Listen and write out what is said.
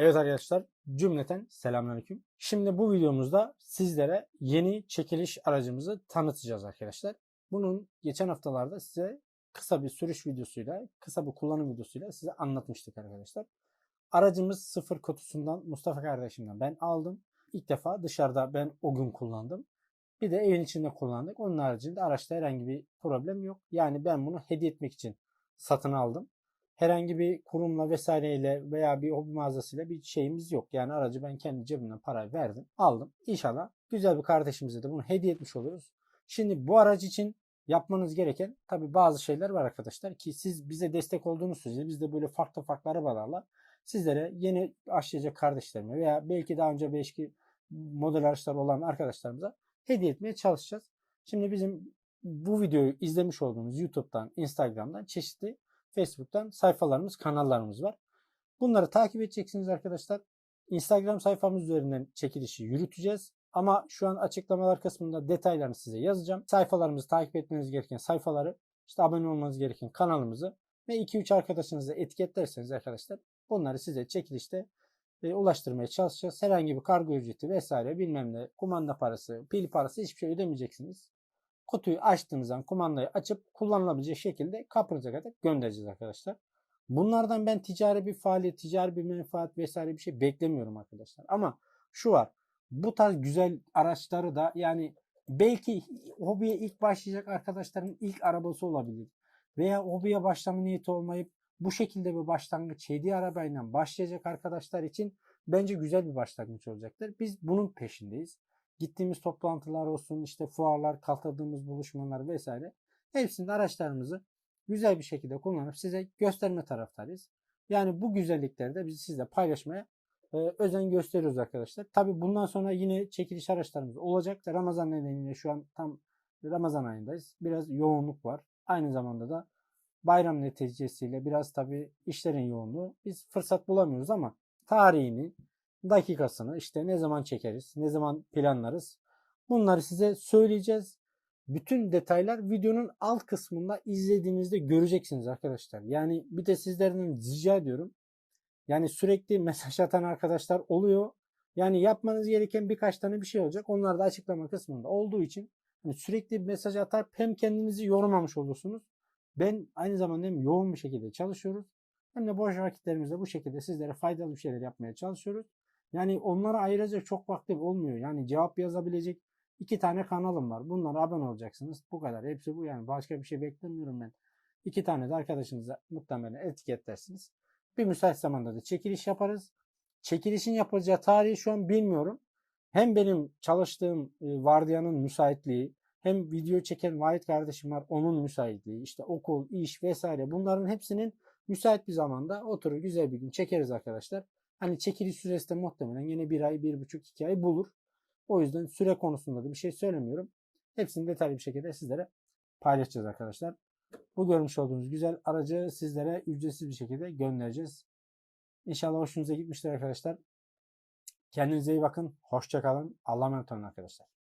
Evet arkadaşlar cümleten selamünaleyküm. Şimdi bu videomuzda sizlere yeni çekiliş aracımızı tanıtacağız arkadaşlar. Bunun geçen haftalarda size kısa bir sürüş videosuyla, kısa bir kullanım videosuyla size anlatmıştık arkadaşlar. Aracımız sıfır kutusundan Mustafa kardeşimden ben aldım. İlk defa dışarıda ben o gün kullandım. Bir de evin içinde kullandık. Onun haricinde araçta herhangi bir problem yok. Yani ben bunu hediye etmek için satın aldım herhangi bir kurumla vesaireyle veya bir hobi mağazasıyla bir şeyimiz yok. Yani aracı ben kendi cebimden parayı verdim. Aldım. İnşallah güzel bir kardeşimize de bunu hediye etmiş oluruz. Şimdi bu araç için yapmanız gereken tabi bazı şeyler var arkadaşlar ki siz bize destek olduğunuz sürece biz de böyle farklı farklı arabalarla sizlere yeni başlayacak kardeşlerime veya belki daha önce belki model araçlar olan arkadaşlarımıza hediye etmeye çalışacağız. Şimdi bizim bu videoyu izlemiş olduğunuz YouTube'dan, Instagram'dan çeşitli Facebook'tan sayfalarımız, kanallarımız var. Bunları takip edeceksiniz arkadaşlar. Instagram sayfamız üzerinden çekilişi yürüteceğiz. Ama şu an açıklamalar kısmında detaylarını size yazacağım. Sayfalarımızı takip etmeniz gereken sayfaları, işte abone olmanız gereken kanalımızı ve 2-3 arkadaşınızı etiketlerseniz arkadaşlar bunları size çekilişte e, ulaştırmaya çalışacağız. Herhangi bir kargo ücreti vesaire bilmem ne kumanda parası, pil parası hiçbir şey ödemeyeceksiniz kutuyu açtığınızdan kumandayı açıp kullanılabilecek şekilde kapınıza kadar göndereceğiz arkadaşlar. Bunlardan ben ticari bir faaliyet, ticari bir menfaat vesaire bir şey beklemiyorum arkadaşlar. Ama şu var. Bu tarz güzel araçları da yani belki hobiye ilk başlayacak arkadaşların ilk arabası olabilir. Veya hobiye başlama niyeti olmayıp bu şekilde bir başlangıç hediye arabayla başlayacak arkadaşlar için bence güzel bir başlangıç olacaktır. Biz bunun peşindeyiz gittiğimiz toplantılar olsun, işte fuarlar, katıldığımız buluşmalar vesaire hepsinde araçlarımızı güzel bir şekilde kullanıp size gösterme taraftarıyız. Yani bu güzellikleri de biz sizle paylaşmaya e, özen gösteriyoruz arkadaşlar. Tabi bundan sonra yine çekiliş araçlarımız olacak. Ramazan nedeniyle şu an tam Ramazan ayındayız. Biraz yoğunluk var. Aynı zamanda da bayram neticesiyle biraz tabi işlerin yoğunluğu. Biz fırsat bulamıyoruz ama tarihini dakikasını işte ne zaman çekeriz, ne zaman planlarız. Bunları size söyleyeceğiz. Bütün detaylar videonun alt kısmında izlediğinizde göreceksiniz arkadaşlar. Yani bir de sizlerden rica ediyorum. Yani sürekli mesaj atan arkadaşlar oluyor. Yani yapmanız gereken birkaç tane bir şey olacak. Onlar da açıklama kısmında olduğu için hani sürekli mesaj atar hem kendinizi yormamış olursunuz. Ben aynı zamanda hem yoğun bir şekilde çalışıyoruz. Hem de boş vakitlerimizde bu şekilde sizlere faydalı bir şeyler yapmaya çalışıyoruz. Yani onlara ayıracak çok vaktim olmuyor. Yani cevap yazabilecek iki tane kanalım var. Bunlara abone olacaksınız. Bu kadar. Hepsi bu yani. Başka bir şey beklemiyorum ben. İki tane de arkadaşınıza muhtemelen etiketlersiniz. Bir müsait zamanda da çekiliş yaparız. Çekilişin yapılacağı tarihi şu an bilmiyorum. Hem benim çalıştığım e, vardiyanın müsaitliği hem video çeken Vahit kardeşim var onun müsaitliği işte okul, iş vesaire bunların hepsinin müsait bir zamanda oturur güzel bir gün çekeriz arkadaşlar. Hani çekiliş süresi de muhtemelen yine bir ay, bir buçuk, iki ay bulur. O yüzden süre konusunda da bir şey söylemiyorum. Hepsini detaylı bir şekilde sizlere paylaşacağız arkadaşlar. Bu görmüş olduğunuz güzel aracı sizlere ücretsiz bir şekilde göndereceğiz. İnşallah hoşunuza gitmiştir arkadaşlar. Kendinize iyi bakın. Hoşçakalın. Allah'a emanet olun arkadaşlar.